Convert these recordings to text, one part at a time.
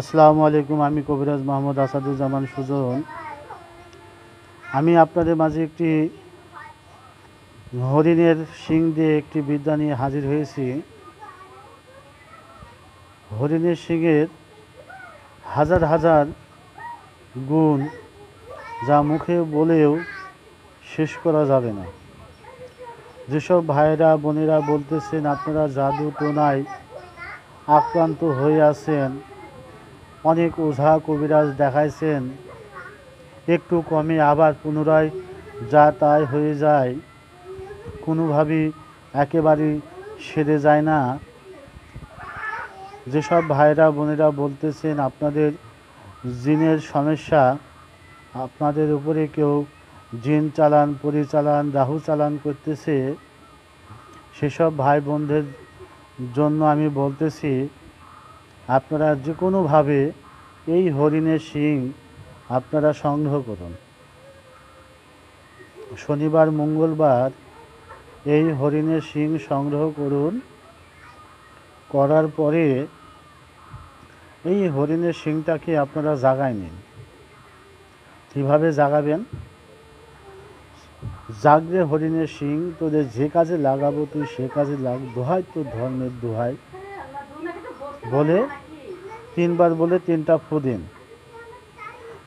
আসসালামু আলাইকুম, আমি কবিরাজ মোহাম্মদ আসাদুজ্জামান সুজন। আমি আপনাদের মাঝে একটি হরিণের শিং দিয়ে একটি বিদ্যা নিয়ে হাজির হয়েছি। হরিণের শিংয়ের হাজার হাজার গুণ যা মুখে বলেও শেষ করা যাবে না। যেসব ভাইয়েরা, বোনেরা বলতেছেন, আপনারা জাদু টোনায় আক্রান্ত হয়ে আছেন। অনেক ওঝা কবিরাজ দেখাইছেন। একটু কমে আবার পুনরায় যা তাই হয়ে যায়, কোনোভাবেই একেবারেই সেরে যায় না। যেসব ভাইরা, বোনেরা বলতেছেন, আপনাদের জিনের সমস্যা, আপনাদের উপরে কেউ জিন চালান পরিচালান রাহু চালান করতেছে, সেসব ভাই বোনদের জন্য আমি বলতেছি আপনারা যে কোনোভাবে এই হরিণের শিং আপনারা সংগ্রহ করুন। শনিবার, মঙ্গলবার এই হরিণের শিং সংগ্রহ করুন। করার পরে এই হরিণের শিংটাকে আপনারা জাগায় নিন। কীভাবে জাগাবেন? জাগরে হরিণের শিং, তোদের যে কাজে লাগাবো তুই সে কাজে লাগ, দোহাই তোর ধর্মের দোহাই। বলে তিনবার বলে তিনটা ফু দিন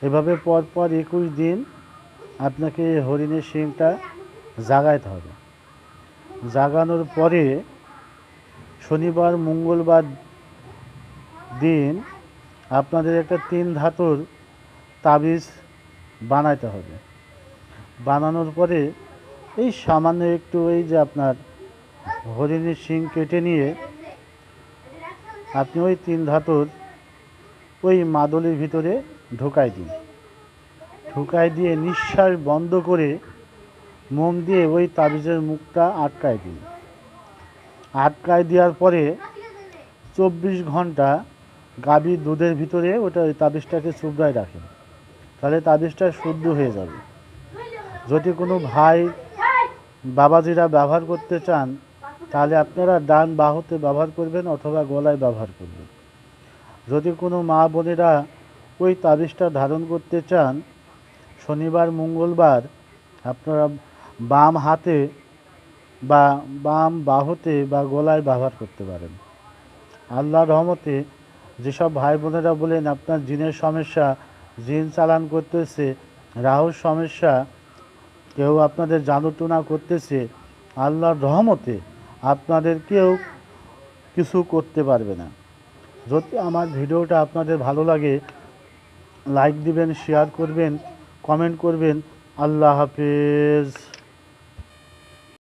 এভাবে পর পর একুশ দিন আপনাকে হরিণের শিংটা জাগাইতে হবে। জাগানোর পরে শনিবার, মঙ্গলবার দিন আপনাদের একটা তিন ধাতুর তাবিজ বানাইতে হবে। বানানোর পরে এই সামান্য একটু এই যে আপনার হরিণের শিং কেটে নিয়ে আপনি ওই তিন ধাতুর ওই মাদলের ভিতরে ঢোকাই দিন ঢোকাই দিয়ে নিঃশ্বাস বন্ধ করে মোম দিয়ে ওই তাবিজের মুখটা আটকায় দিন আটকায় দেওয়ার পরে চব্বিশ ঘণ্টা গাভীর দুধের ভিতরে ওটা ওই তাবিজটাকে চুবড়ায় রাখেন তাহলে তাবিজটা শুদ্ধ হয়ে যাবে। যদি কোনো ভাই বাবাজিরা ব্যবহার করতে চান, তাহলে আপনারা ডান বাহুতে ব্যবহার করবেন অথবা গলায় ব্যবহার করবেন। যদি কোনো মা বোনেরা ওই তাবিজটা ধারণ করতে চান, শনিবার, মঙ্গলবার আপনারা বাম হাতে বা বাম বাহুতে বা গলায় ব্যবহার করতে পারেন। আল্লাহ রহমতে যেসব ভাই বোনেরা বলেন, আপনার জিনের সমস্যা, জিন চালান করতেছে, রাহুর সমস্যা, কেউ আপনাদের জাদুটুনা করতেছে, আল্লাহর রহমতে আপনাদের কেউ কিছু করতে পারবে না। যদি আমার ভিডিওটা আপনাদের ভালো লাগে লাইক দিবেন শেয়ার করবেন কমেন্ট করবেন। আল্লাহ হাফেজ।